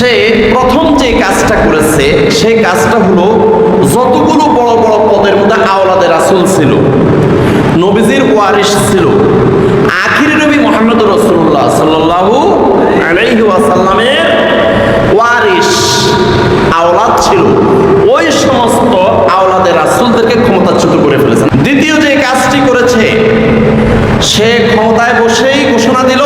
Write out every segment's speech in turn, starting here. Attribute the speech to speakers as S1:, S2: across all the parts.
S1: সে প্রথম যে কাজটা করেছে, সেই কাজটা হলো যতগুলো বড় বড় পদের মধ্যে আওলাদের রাসূল ছিল, নবীজির ওয়ারিশ ছিল, আখির নবী মোহাম্মদ রসুল্লাহ সাল্লাল্লাহু আলাইহি ওয়াসাল্লামের ওয়ারিশ, আওলাদ ছিল। ওই সমস্ত আওলাদের রাসূলদেরকে ক্ষমতাচ্যুত করে ফেলেছেন দ্বিতীয় যে কাজটি করেছে, সে ক্ষমতায় বসেই ঘোষণা দিল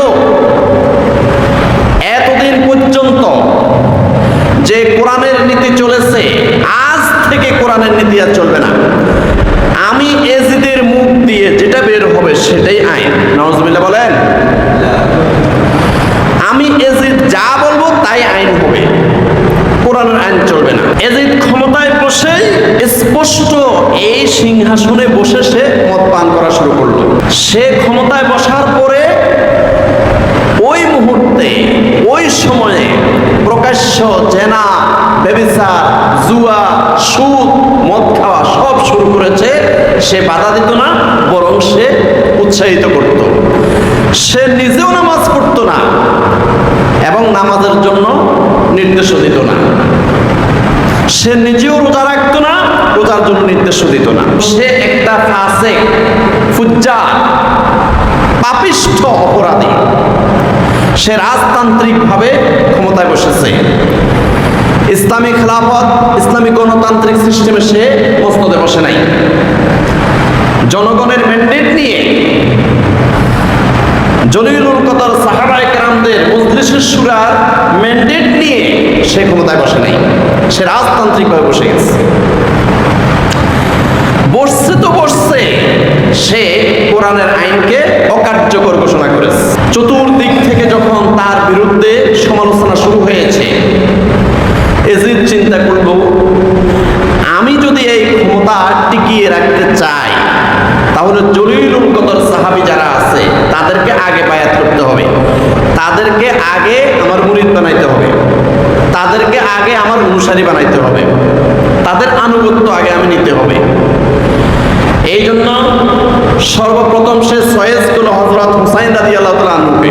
S1: যে কোরআনের নীতি চলেছে, আজ থেকে কোরআনের নীতি আর চলবে না। আমি এজিদের মুখ দিয়ে যেটা বের হবে সেটাই আইন। নওয়াজবিল্লাহ বলেন। আমি এজিদ যা বলব তাই আইন হবে। কোরআনের আইন চলবে না। এজিদ ক্ষমতায় বসে স্পষ্ট এই সিংহাসনে বসে সে মদ পান করা শুরু করল। সে ক্ষমতায় বসার জেনা ব্যবিচার জুয়া, সুদ, মদ খাওয়া সব শুরু করেছে, সে বাধা দিত না, বরং সে উৎসাহিত করত। সে নিজেও নামাজ পড়তো না, এবং নামাজের জন্য নির্দেশও দিত না। সে নিজেও রোজা রাখতো না, রোজার জন্য নির্দেশও দিত না। সে একটা ফাসে ফুজ্জা পাপিষ্ঠ অপরাধী। সে রাজতান্ত্রিকভাবে ক্ষমতায় বসেছে। ইসলামী খেলাফত, ইসলামী গণতান্ত্রিক সিস্টেমে সে মস্তদে বসে নাই। জনগণের ম্যান্ডেট নিয়ে জলিলুল কদর সাহাবায়ে কেরামদের সুরার ম্যান্ডেট নিয়ে সে ক্ষমতায় বসে নাই। সে রাজতান্ত্রিকভাবে বসে গেছে। বসছে তো বসছে, সে কোরআনের ক্ষমতা টিকিয়ে রাখতে চাই তাহলে জলিলুল কদর সাহাবি যারা আছে, তাদেরকে আগে বায়াত করতে হবে। তাদেরকে আগে আমার মুরিদ বানাইতে হবে। তাদেরকে আগে আমার অনুসারী বানাইতে হবে। তাদের আনুগত্য আগে আমি নিতে হবে। এই জন্য সর্বপ্রথম সে সয়েজগুলো হজরত হুসাইন রাজি আল্লাহ তালা আনুকে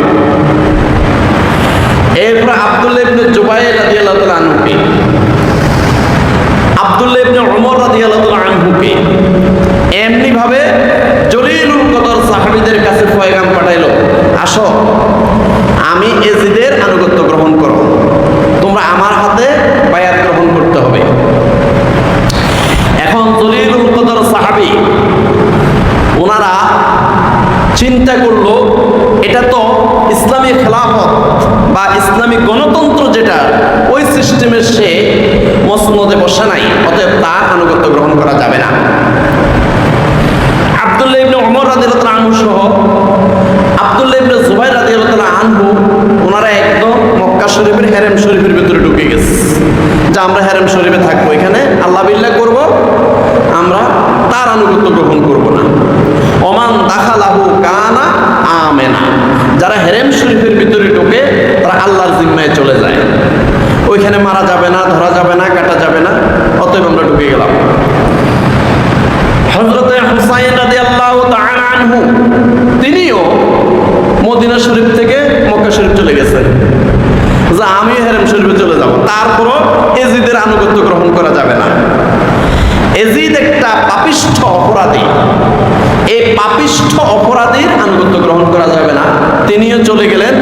S1: এরপর আবদুল্লাহ ইবনে জুবাইর রাজি আল্লাহ তালা আনুকে আবদুল্লাহ ইবনে ওমর রাজি আল্লাহ তালা আনহুকে এমনি ভাবে জলিলুল কদর সাহাবীদের কাছে পয়গাম পাঠাইলো, আসো, আমি এজিদের আনুগত্য গ্রহণ করো তোমরা আমার হাতে বায়াত গ্রহণ করতে হবে। এখন জলিলুল কদর সাহাবী, ওনারা চিন্তা করল, এটা তো ইসলামী খেলাফত বা ইসলামী গণতন্ত্র যেটা, ওই সিস্টেমের সে মসনদে বসে নাই, অতএব তার আনুগত্য গ্রহণ করা যাবে না। আবদুল্লাহ সহ আবদুল্লাহ আনহু, ওনারা একদম মক্কা শরীফের হেরেম শরীফের ভিতরে ঢুকে গেছে। যে আমরা হেরেম শরীফে থাকব এখানে, আল্লাহ বিল্লাহ করব, আমরা তার আনুগত্য গ্রহণ করব না। দাখালাহু কানা আমেনা। যারা হেরেম শরীফের ভিতরে ঢোকে, তারা আল্লাহর জিম্মায় চলে যায়। ওইখানে মারা যাবে না ধরা যাবে না কাটা যাবে না অতএব আমরা ঢুকে গেলাম হজরতে হুসাইন তিনিও মদিনা শরীফ থেকে মক্কা শরীফ চলে গেছেন যে আমি হেরেম শরীফে চলে যাব। তারপরও এজিদের আনুগত্য গ্রহণ করা যাবে না। এজিদ একটা পাপিষ্ঠ অপরাধী। এই পাপিষ্ঠ অপরাধীর আনুগত্য গ্রহণ করা যাবে না। তিনিও চলে গেলেন